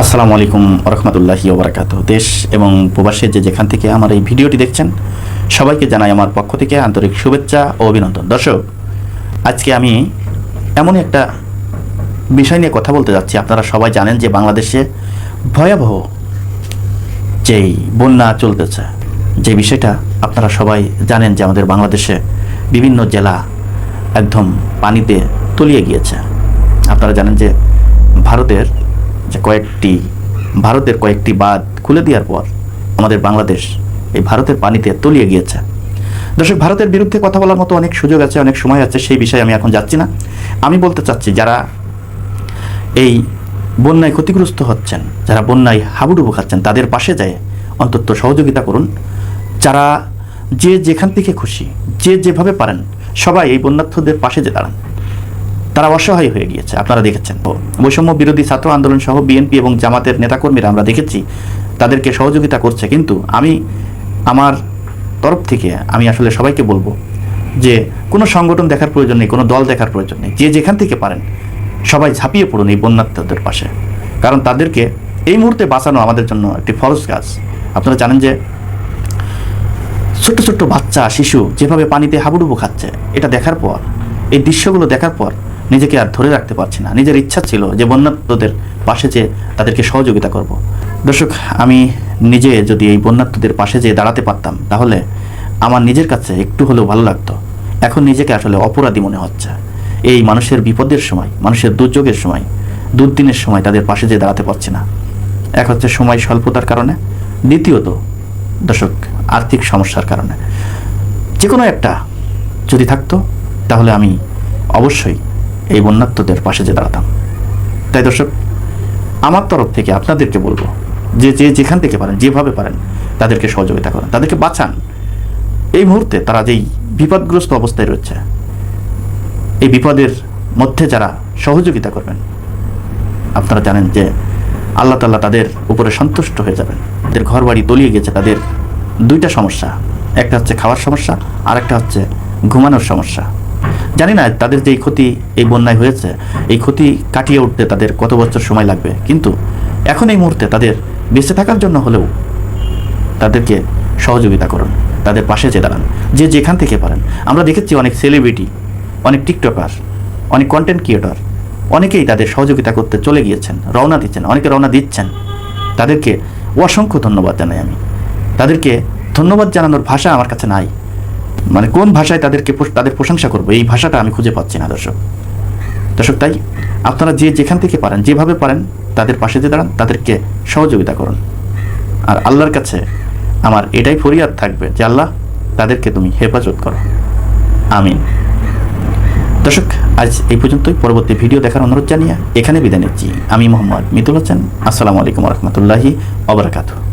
আসসালামু আলাইকুম রহমতুল্লাহি ওবরাকাত দেশ এবং প্রবাসে যে যেখান থেকে আমার এই ভিডিওটি দেখছেন, সবাইকে জানাই আমার পক্ষ থেকে আন্তরিক শুভেচ্ছা ও অভিনন্দন। দর্শক, আজকে আমি এমনই একটা বিষয় নিয়ে কথা বলতে যাচ্ছি। আপনারা সবাই জানেন যে বাংলাদেশে ভয়াবহ যেই বন্যা চলতেছে, যে বিষয়টা আপনারা সবাই জানেন যে আমাদের বাংলাদেশে বিভিন্ন জেলা একদম পানিতে তলিয়ে গিয়েছে। আপনারা জানেন যে ভারতের কয়েকটি, ভারতের কয়েকটি বাঁধ খুলে দেওয়ার পর আমাদের বাংলাদেশ এই ভারতের পানিতে তলিয়ে গিয়েছে। দর্শক, ভারতের বিরুদ্ধে কথা বলার মতো অনেক সুযোগ আছে, অনেক সময় আছে, সেই বিষয়ে আমি এখন যাচ্ছি না। আমি বলতে চাচ্ছি, যারা এই বন্যায় ক্ষতিগ্রস্ত হচ্ছেন, যারা বন্যায় হাবুডুবু খাচ্ছেন, তাদের পাশে যায় অন্তত সহযোগিতা করুন। যারা যে যেখান থেকে খুশি, যে যেভাবে পারেন, সবাই এই বন্যার্থদের পাশে যে দাঁড়ান। তারা অসহায় হয়ে গিয়েছে। আপনারা দেখেছেন। বৈষম্য বিরোধী ছাত্র আন্দোলন সহ বিএনপি এবং জামাতের নেতাকর্মীরা আমরা দেখেছি, তাদেরকে সহযোগিতা করছে। কিন্তু আমি আমার তরফ থেকে আমি আসলে সবাইকে বলব যে কোনো সংগঠন দেখার প্রয়োজন নেই, কোনো দল দেখার প্রয়োজন নেই। যে যেখান থেকে পারেন সবাই ঝাঁপিয়ে পড়ুন এই বন্যার্থদের পাশে। কারণ তাদেরকে এই মুহূর্তে বাঁচানো আমাদের জন্য একটি ফরজ কাজ। আপনারা জানেন যে ছোট্ট ছোট্ট বাচ্চা, শিশু যেভাবে পানিতে হাবুডুবু খাচ্ছে, এটা দেখার পর, এই দৃশ্যগুলো দেখার পর নিজেকে আর ধরে রাখতে পারছি না। নিজের ইচ্ছা ছিল যে বন্যাত্মদের পাশে যে তাদেরকে সহযোগিতা করব। দর্শক, আমি নিজে যদি এই বন্যার্থদের পাশে যেয়ে দাঁড়াতে পারতাম, তাহলে আমার নিজের কাছে একটু হলেও ভালো লাগতো। এখন নিজেকে আসলে অপরাধী মনে হচ্ছে। এই মানুষের বিপদের সময়, মানুষের দুর্যোগের সময়, দুর্দিনের সময় তাদের পাশে যেয়ে দাঁড়াতে পারছি না। এক হচ্ছে সময় স্বল্পতার কারণে, দ্বিতীয়ত দর্শক, আর্থিক সমস্যার কারণে। যে কোনো একটা যদি থাকতো, তাহলে আমি অবশ্যই এই বন্যাত্মদের পাশে যে দাঁড়াতাম। তাই দর্শক, আমার তরফ থেকে আপনাদেরকে বলব যে যে যেখান থেকে পারেন, যেভাবে পারেন, তাদেরকে সহযোগিতা করেন, তাদেরকে বাঁচান। এই মুহূর্তে তারা যেই বিপদগ্রস্ত অবস্থায় রয়েছে, এই বিপদের মধ্যে যারা সহযোগিতা করবেন, আপনারা জানেন যে আল্লাহ তাল্লাহ তাদের উপরে সন্তুষ্ট হয়ে যাবেন। তাদের ঘর বাড়ি তলিয়ে গেছে, তাদের দুইটা সমস্যা। একটা হচ্ছে খাওয়ার সমস্যা আর একটা হচ্ছে ঘুমানোর সমস্যা। জানি না, তাদের যে ক্ষতি, এই বন্যায় হয়েছে, এই ক্ষতি কাটিয়ে উঠতে তাদের কত বছর সময় লাগবে। কিন্তু এখন এই মুহূর্তে তাদের বেঁচে থাকার জন্য হলেও তাদেরকে সহযোগিতা করুন, তাদের পাশে যে দাঁড়ান, যে যেখান থেকে পারেন। আমরা দেখেছি অনেক সেলিব্রিটি অনেক টিকটকার অনেক কন্টেন্ট ক্রিয়েটর অনেকেই তাদের সহযোগিতা করতে চলে গিয়েছেন, রওনা দিচ্ছেন, অনেকে রওনা দিচ্ছেন। তাদেরকে অসংখ্য ধন্যবাদ জানাই আমি। তাদেরকে ধন্যবাদ জানানোর ভাষা আমার কাছে নাই। মানে কোন ভাষায় তাদেরকে তাদের প্রশংসা করব? এই ভাষাটা আমি খুঁজে পাচ্ছি না, দর্শক। দর্শক, তাই আপনারা যে যেখান থেকে পারেন, যেভাবে পারেন, তাদের পাশে যে দাঁড়ান, তাদেরকে সহযোগিতা করুন। আর আল্লাহর কাছে আমার এটাই ফরিয়াদ থাকবে যে আল্লাহ তাদেরকে তুমি হেফাজত করো। আমিন। দর্শক, আজ এই পর্যন্তই। পরবর্তী ভিডিও দেখার অনুরোধ জানিয়ে এখানে বিদায় নিচ্ছি। আমি মোহাম্মদ মিতুল হোসেন। আসসালামু আলাইকুম রহমতুল্লাহি অবরাকাতু